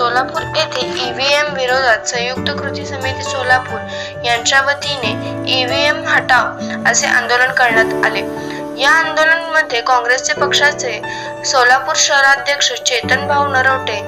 सोलापूर येथे ईव्हीएम विरोधात संयुक्त कृती समिती सोलापूर यांच्या वतीने ईव्हीएम हटाव असे आंदोलन करण्यात आले. या आंदोलनमध्ये काँग्रेसचे पक्षाचे सोलापूर शहराध्यक्ष चेतन भाऊ नरोटे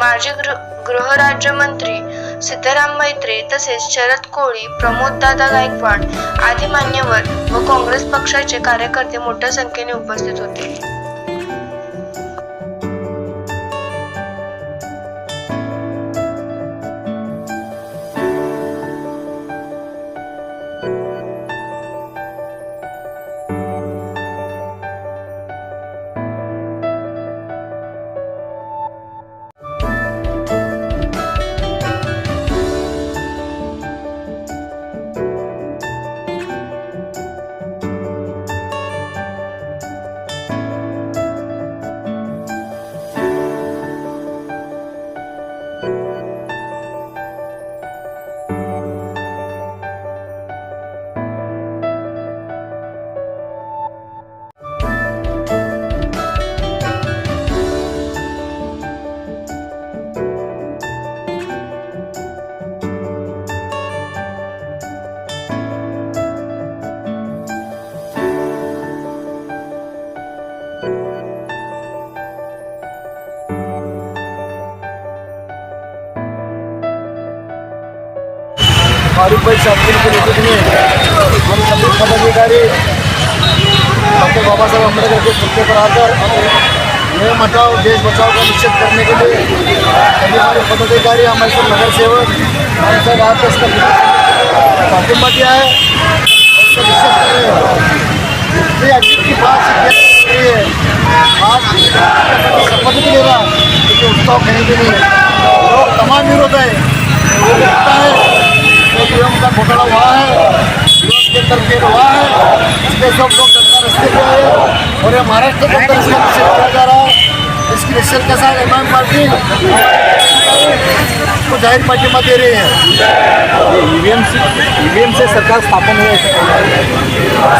माजी गृह गृहराज्यमंत्री सिद्धराम मैत्रे तसेच शरद कोळी प्रमोद दादा गायकवाड आदी मान्यवर व काँग्रेस पक्षाचे कार्यकर्ते मोठ्या संख्येने उपस्थित होते. भाई शास्त्री के नेतृत्व हम सभी पदाधिकारी, डॉक्टर बाबा साहब अंबेडकर के पुतले पर आकर नियम हटाओ देश बचाओ का निश्चित करने के लिए सभी हमारे पदाधिकारी, हमारे सब नगर सेवक, हमारे सब का इसका पाठिंबा दिया है। कर रहे हैं ये अजीब की बात क्या है? शपथ भी ले लेकिन उसका कहीं भी नहीं है लोग तमाम विरोध है। नियम का घोटाला हुआ है। के अंदर हुआ है। इसके सब लोग जनता रस्ते पे आए और ये महाराष्ट्र के अंदर इसका निषेध किया जा रहा है। इसकी निश्चित के साथ एम पार्टी को ज़ाहिर दे रही है। ईवीएम से ईवीएम से सरकार स्थापन हुई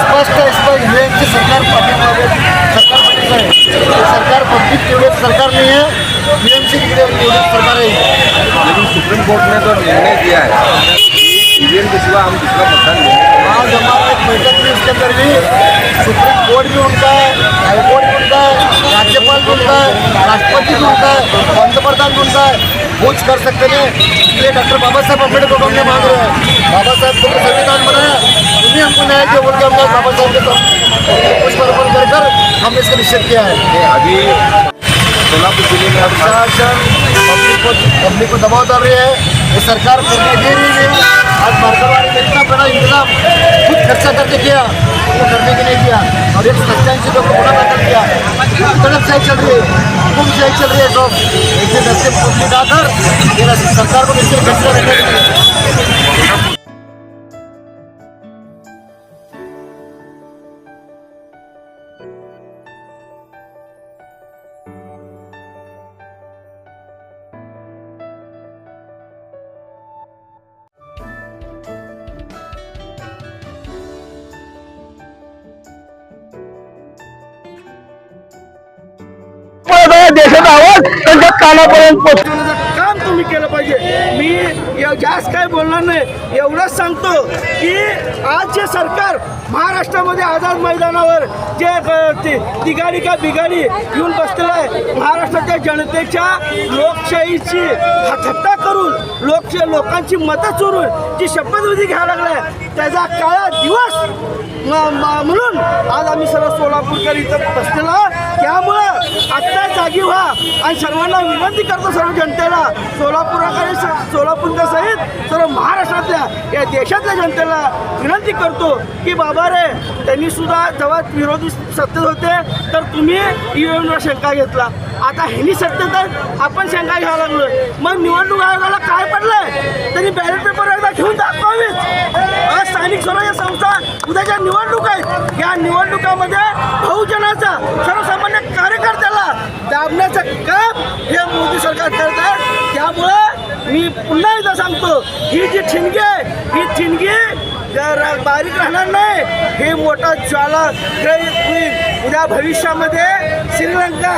स्पष्ट है स्पष्ट ईवीएम की सरकार सरकार है। सरकार पब्लिक सरकार नहीं है। की निवडक सरकार है लेकिन सुप्रीम कोर्ट ने तो निर्णय दिया है। ईवीएम के सिवा हम दूसरा मतदान नहीं आज हमारा एक बैठक में इसके अंदर भी सुप्रीम कोर्ट भी उनका है हाईकोर्ट भी उनका है राज्यपाल भी उनका है राष्ट्रपति भी उनका है पंतप्रधान भी उनका है कुछ कर सकते नहीं। इसलिए डॉक्टर बाबा साहब अम्बेडकर को हमने मांग रहे हैं। बाबा साहब को संविधान बनाया तुम्हें हमको न्याय दिया बोल के हमने बाबा साहब के पुष्प अर्पण कर कर हमने इसका निश्चित किया है। है अभी सोलापुर जिले में प्रशासन पब्लिक को पब्लिक को दबाव डाल रही है। ये सरकार करने दे रही है। आज मार्केटवाड़ी में इतना बड़ा इंतजाम खुद खर्चा करके किया। वो करने के नहीं किया। और एक सत्याऐंशी लोग को गुना दाखिल किया गलत सही चल रही है। हुकुम सही चल रही है सब ऐसे दस्ते पब्लिक आकर ये रस- सरकार को निश्चित फैसला रखने देशाचा आवाज त्यांच्या कानापर्यंत पोहोच काम तुम्ही केलं पाहिजे. मी या- जास्त काय बोलणार नाही. एवढंच सांगतो की आज जे सरकार महाराष्ट्रामध्ये आझाद मैदानावर जे तिघाडी का बिघाडी येऊन बसलेलं आहे महाराष्ट्राच्या जनतेच्या लोकशाहीची हत्या करून लोकशाही लोकांची मतं चोरून जी शपथविधी घ्यायला लागलाय त्याचा काळा दिवस म्हणून आज आम्ही सर्व सोलापूरकर इथं बसलेलो त्यामुळं आत्ता जागी व्हा. आणि सर्वांना विनंती करतो सर्व जनतेला सोलापुराकडे सोलापूरच्या सहित सर्व महाराष्ट्रातल्या या देशातल्या जनतेला विनंती करतो की बाबा रे त्यांनी सुद्धा जेव्हा विरोधी सत्तेत होते तर तुम्ही ईव्हीएमला शंका घेतला. आता ह्यांनी सत्तेत आपण शंका घ्यायला लागलो मग निवडणूक आयोगाला काय पडलंय? त्यांनी बॅलेट पेपर एकदा घेऊन दाखवावीच स्थानिक स्वराज्य संस्था उद्याच्या निवडणूक आहेत या निवडणुकामध्ये बहुजनाचा सर्वसामान्य कार्यकर्त्याला दाबण्याचं काम हे मोदी सरकार करत आहे. त्यामुळं मी पुन्हा एकदा सांगतो ही जी ठिणगी आहे ही ठिणगी त्या बारीक राहणार नाही. हे मोठा ज्वाला होईल उद्या भविष्यामध्ये श्रीलंका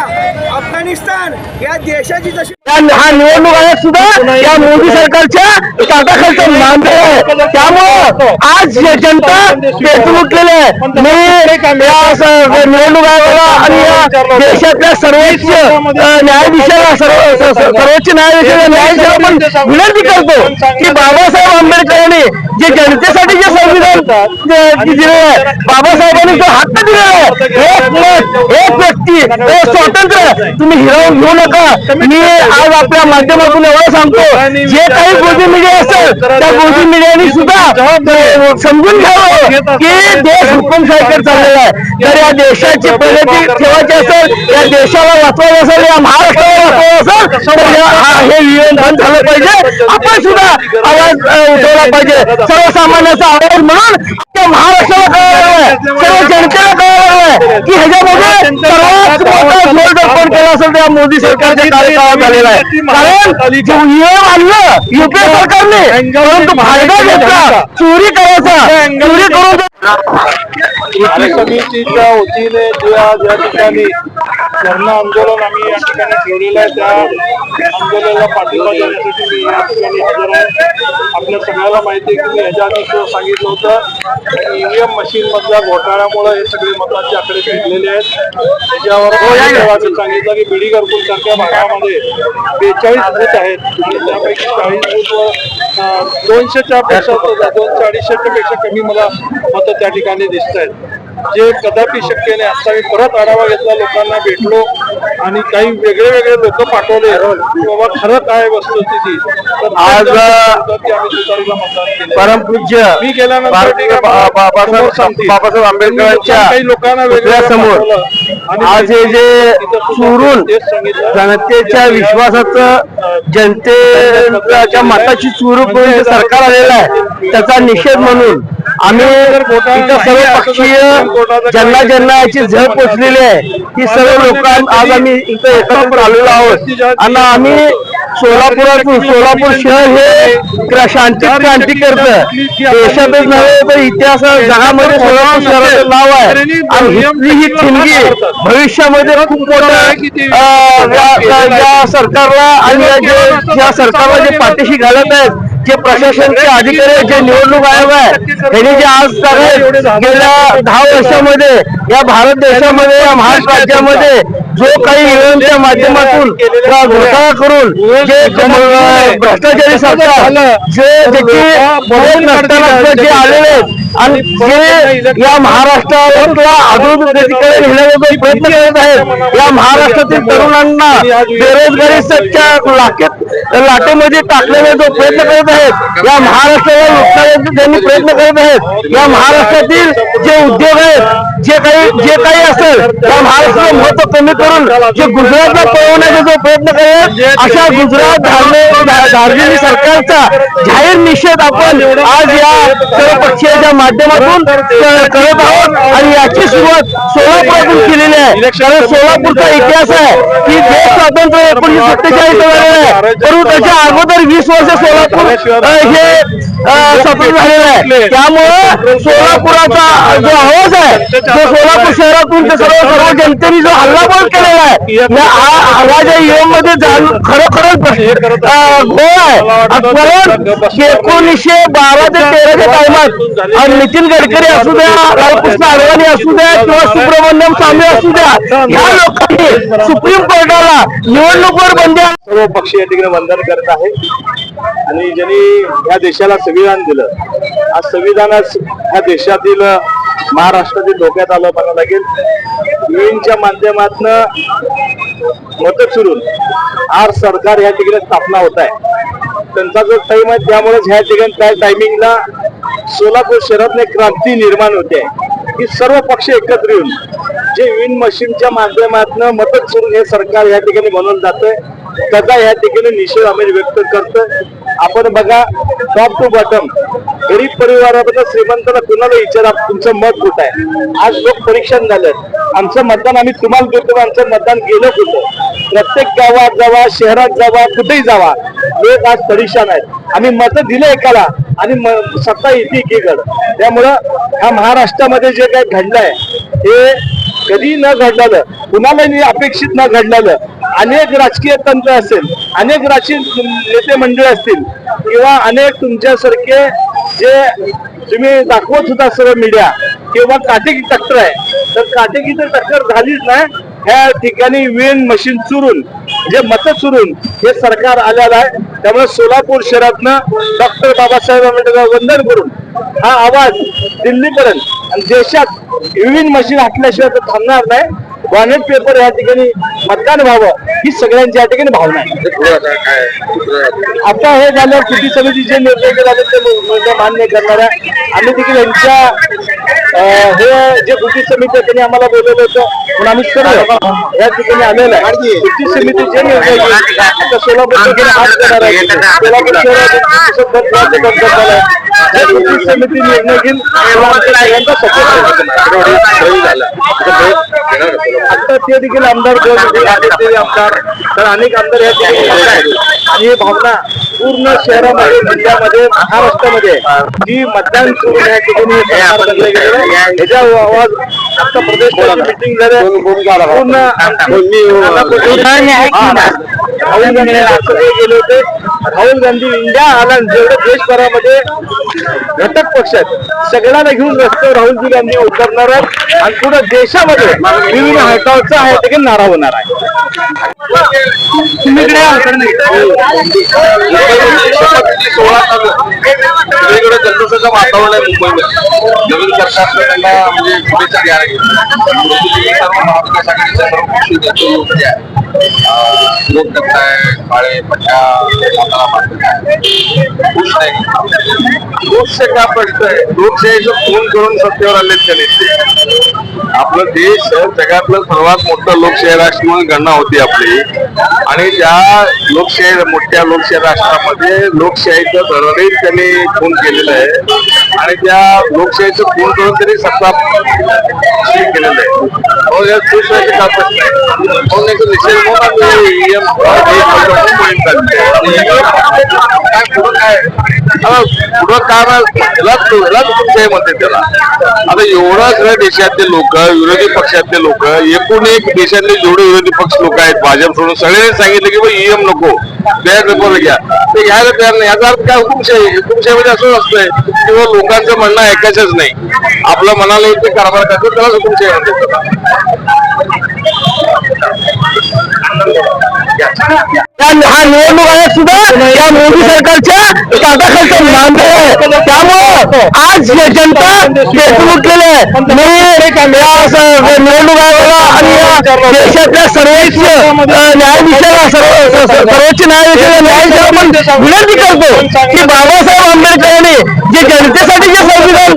अफगाणिस्तान या देशाची जशी हा निवडणूक आयोग सुद्धा या मोदी सरकारच्या ताटाखालचं मानते आहे. त्यामुळं आज जनता पेटून उठलेली आहे मी निवडणूक आयोगाला आणि या देशातल्या सर्वोच्च न्यायाधीशाला सर्व सर्वोच्च न्यायाधीशाला न्यायाधीशाला पण विनंती करतो की बाबासाहेब आंबेडकरांनी जे जनतेसाठी जे संविधान दिलेलं आहे बाबासाहेबांनी जो हक्क दिलेला आहे एक मत एक व्यक्ती हे स्वातंत्र्य तुम्ही हिरावून घेऊ नका. मी आज आपल्या माध्यमातून एवढं सांगतो जे काही गोदी मीडिया असेल त्या गोदी मीडियाने सुद्धा समजून घ्यावं की देश हुकुमशाहीकडे चाललेला आहे. तर या देशाची प्रगती ठेवायची असेल या देशाला वाचवायचं असेल या महाराष्ट्राला वाचवायचं असेल तर या- हे युएन बंद झालं पाहिजे. आपण सुद्धा आवाज उठवला पाहिजे. सर्वसामान्याचा आवाज म्हणून महाराष्ट्राला सर्व जनतेला आहे की ह्याच्यामध्ये सर्वात मोठा झोल केला असेल त्या मोदी सरकारच्या कार्यकाळात झालेला आहे. कारण नियम आणलं युपीए सरकारने परंतु फायदा घेतला चोरी करायचा चोरी करून समितीच्या वतीने या ठिकाणी धरणं आंदोलन आम्ही या ठिकाणी ठेवलेलं आहे. त्या आंदोलनाला पाठिंबा देण्यासाठी मी या ठिकाणी हजर आहे. आपल्या सगळ्याला माहिती आहे की मी ह्याच्या आधी सांगितलं होतं. ईव्हीएम मशीन मधल्या घोटाळ्यामुळे हे सगळे मतांचे आकडे फिरलेले आहेत. त्याच्यावर आम्ही सांगितलं की बिडी घरकुल सारख्या भागामध्ये बेचाळीस बूथ आहेत. आणि त्यापैकी चाळीस बूथ दोनशेच्या पेक्षा दोनशे अडीचशेच्या पेक्षा कमी मला मतं त्या ठिकाणी दिसत आहेत. जे कदापि शक्य नाही आता मी परत आढावा घेतला लोकांना भेटलो आणि काही वेगळे वेगळे लोक पाठवले. बाबा खरं काय वस्तुस्थिती? तर आज, परमपूज्य मी गेल्यानंतर बाबासाहेब. बाबासाहेब आंबेडकरांच्या काही लोकांना वेगवेगळं समोर आज हे जे चोरून. जनतेच्या विश्वासाचं जनतेच्या मताची चूर करून जे सरकार आलेलं आहे. त्याचा निषेध म्हणून आम्ही सर्व पक्षीय ज्यांना ज्यांना याची झळ पोचलेली आहे ती सर्व लोक आज आम्ही इथं एकत्र आलेलो आहोत. आणि आम्ही सोलापुरातून सोलापूर शहर हे शांती क्रांती. करतं देशातच नव्हे तर इतिहास जगामध्ये सोलापूर शहराचं नाव आहे. आणि हिस्ट्री ही ठिणगी भविष्यामध्ये खूप मोठं या- सरकारला आणि या सरकारला जे पाठीशी घालत आहेत जे प्रशासनचे अधिकारी आहेत, जे निवडणूक आयोग आहे त्यांनी जे आज गेल्या दहा वर्षामध्ये या भारत देशामध्ये या महाराष्ट्र राज्यामध्ये जो काही ईव्हीएमच्या माध्यमातून घोटाळा करून जे भ्रष्टाचारी सरकार जे नसताना जे आलेले आहेत आणि या महाराष्ट्राला अजून नेण्याचा प्रयत्न करत आहेत या महाराष्ट्रातील तरुणांना बेरोजगारीच्या लाकेत लाटेमध्ये टाकण्याचा जो प्रयत्न करत आहेत या महाराष्ट्राला लुटण्याचा त्यांनी प्रयत्न करत आहेत. या महाराष्ट्रातील जे उद्योग आहेत जे काही जे काही असेल त्या महाराष्ट्राचं महत्त्व कमी करून जे गुजरातला पळवण्याचा जो अशा गुजरात धार्जिनी सरकारचा जाहीर निषेध आपण आज या सर्व पक्षीयाच्या माध्यमातून करत आहोत आणि याची सुरुवात सोलापुरातून केलेली आहे. कारण सोलापूरचा इतिहास आहे की देश स्वातंत्र्य एकोणीशे सत्तेचाळीस झालेलं आहे. परंतु त्याच्या अगोदर वीस वर्ष सोलापूर हे स्वतंत्र झालेलं आहे. त्यामुळं सोलापुराचा जो आवाज आहे जो सोलापूर शहरातून ते सर्व सर्व जनतेने जो हल्लाबोल या आ- आवाज या मध्ये खरोखरच एकोणीसशे बारा ते तेराच्या टाइमात आणि नितीन गडकरी असू द्या लालकृष्ण अडवाणी असू द्या किंवा सुब्रमण्यम स्वामी असू द्या ह्या लोकांनी सुप्रीम कोर्टाला निवडणुकीवर बंदी. सर्व पक्ष या ठिकाणी वंदन करत आहे. आणि ज्यांनी या देशाला संविधान दिलं आज संविधानात ह्या देशातील महाराष्ट्रातील धोक्यात आलं म्हणावं लागेल. माध्यमातून मत चुरून आर सरकार या ठिकाणी स्थापना होत आहे. त्यांचा जो टाइम आहे त्यामुळेच ह्या ठिकाणी त्या टायमिंगला सोलापूर शहरात एक क्रांती निर्माण होते. की सर्व पक्ष एकत्र येऊन जे विन मशीनच्या माध्यमातून मत चुरून हे सरकार या ठिकाणी म्हणून जातंय त्याचा या ठिकाणी निषेध आम्ही व्यक्त करतोय. आपण बघा टॉप टू बॉटम गरीब परिवाराबद्दल श्रीमंताला कुणाला विचारा तुमचं मत कुठं आहे? आज लोक परीक्षण झालं आमचं मतदान आम्ही तुम्हाला देतो आमचं मतदान गेलं होतं प्रत्येक गावात जावा शहरात जावा कुठेही जावा. लोक आज परेशान आहेत. आम्ही मतं दिले एकाला आणि म- सत्ता येते एकीकडं. त्यामुळं ह्या महाराष्ट्रामध्ये जे काही घडलंय हे कधी न घडलेलं कुणालाही अपेक्षित न घडलेलं अनेक राजकीय तंत्र असेल अनेक राजकीय नेते मंडळी असतील किंवा अनेक तुमच्यासारखे जे तुम्ही दाखवत होता सर्व मीडिया किंवा काटेकी टक्कर आहे. तर काटेकी तर टक्कर झालीच नाही ह्या ठिकाणी वेन मशीन चुरून जे मत चुरून हे सरकार आलेलं आहे. त्यामुळे सोलापूर शहरातनं डॉक्टर बाबासाहेब आंबेडकर वंदन करून हा आवाज दिल्लीपर्यंत आणि देशात विविध मशीन हटल्याशिवाय तर थांबणार नाही. बॉनेट पेपर या ठिकाणी मतदान व्हावं ही सगळ्यांची या ठिकाणी भावना आहे. आता हे झालं कृती समिती जे निर्णय झाले ते मान्य मान्य आहे आम्ही देखील यांच्या हे जे कृती समिती त्यांनी आम्हाला बोलवलं होतं म्हणून आम्ही सर्व या ठिकाणी आलेलं आहे. कृती समिती जे निर्णय आता सोलापूर हात देणार आहे. सोलापूर शहरात कृती समिती निर्णय घेईल सगळ्यांचा सपोर्ट आता ते देखील आमदार आमदार तर अनेक आमदार या ठिकाणी. आणि ही भावना पूर्ण शहरामध्ये जिल्ह्यामध्ये महाराष्ट्रामध्ये जी मतदान सुरू हे आहे. आवाज आता प्रदेश मिटिंग झालं. पूर्ण राहुल गांधी गेले होते. राहुल गांधी इंडिया आला जेवढे देशभरामध्ये घटक पक्ष आहेत सगळ्यांना घेऊन रस्त्यावर राहुलजी गांधी उतरणार आहेत. आणि पुढे देशामध्ये विविध हटावचा हा ठिकाणी नारा होणार आहे. तुम्ही इकडे. सोळा वेगवेगळं जल्लोषाचं वातावरण आहे मुंबईमध्ये. नवीन सरकारनं त्यांना म्हणजे शुभेच्छा द्यायला गेली. सर्व महाविकास आघाडीच्या सर्व पक्ष ज्यांचे योग्य आहे काळे. खुश नाही. लोकशाही का आहे लोकशाहीचं फोन करून सत्तेवर आले त्या आपलं देश जगातलं सर्वात मोठं लोकशाही राष्ट्र म्हणून गणना होती आपली. आणि त्या लोकशाही मोठ्या लोकशाही राष्ट्रामध्ये लोकशाहीचं धरणही त्यांनी खून केलेलं आहे. आणि त्या लोकशाहीचं खून करून तरी सत्ता केलेलं आहे. हो या काय पुढं काम आता पुढं लोकशाही म्हणते त्याला? आता एवढा सगळ्या देशातले लोक विरोधी पक्षातले लोक एकूण एक देशातले जेवढे विरोधी पक्ष लोक आहेत भाजप सोडून सगळ्यांनी सांगितलं की ईएम नको. बॅग पेपर घ्या. ते घ्यायला तयार नाही. याचा अर्थ काय? हुकुमशाही हुकुमशाहीमध्ये असं असतंय किंवा लोकांचं म्हणणं ऐकायचंच नाही. आपलं मनाला येईल ते कारभार करतो त्याला हुकुमशाही म्हणतात या हा निवडणूक आयोग सुद्धा या मोदी सरकारच्या काटाखालचा नांद आहे त्यामुळं आज हे जनता बेचूकलेली आहे मी निवडणूक आयोगाला आणि या देशातल्या सर्वोच्च न्यायाधीशाला सर्व- स- स- सर्वोच्च न्यायाधीशाला न्यायाधीशाला पण विनंती करतो की बाबासाहेब आंबेडकरांनी जे जनतेसाठी जे संविधान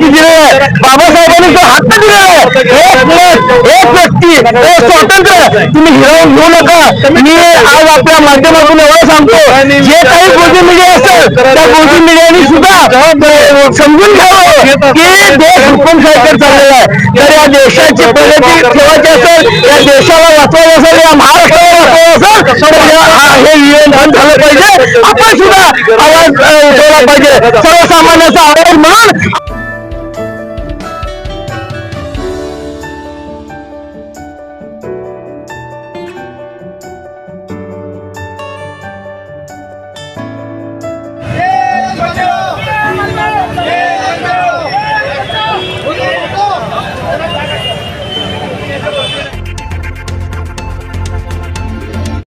दिलेलं आहे बाबासाहेबांनी जो हक्क दिलेला आहे एक व्यक्ती एक स्वातंत्र्य तुम्ही हिरावून घेऊ नका मी आज आपल्या माध्यमातून एवढं सांगतो जे काही गोदी मीडिया असेल त्या गोदी मीडियानी सुद्धा समजून घ्यावं की देश हुकुमशाहीकडे चाललेला आहे. तर या देशाची प्रगती ठेवायची असेल या देशाला वाचवायचं असेल या महाराष्ट्राला वाचवायचं असेल तर हा- हे युएन बंद झालं पाहिजे. आपण सुद्धा आवाज उठवला पाहिजे. सर्वसामान्यांचा आवाज म्हणून